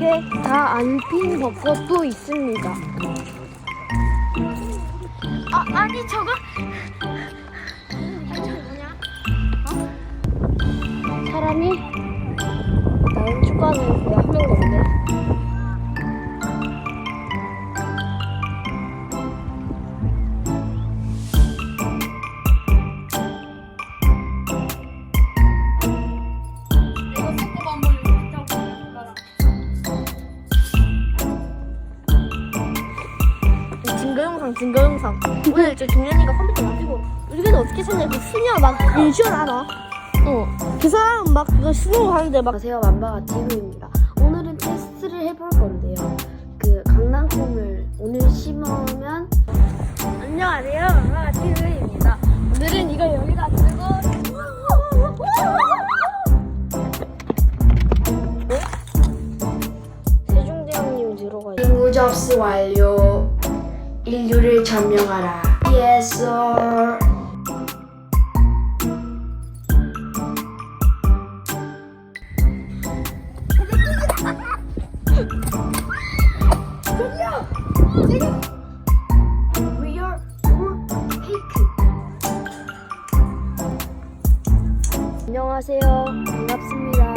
이렇게 다 안 핀 벚꽃도 있습니다. 아, 아니 저거 아니 저거 뭐냐? 어? 사람이 증거 영상 증거 영상. 오늘 저 종현이가 컴퓨터 가지고 우리가 어떻게 살냐 그 수녀 막 일시원 알아 어그 사람 막 그거 수능 하는데 막 안녕하세요 만바가 디우입니다. 오늘은 테스트를 해볼 건데요. 그 강낭콩을 오늘 심으면 안녕하세요 마마 티브입니다. 오늘은 이걸 여기다 들고. 세종대왕님 들어가 있어 친구 접수 완료 인류를 점령하라 Yes sir. 안녕하세요. 반갑습니다.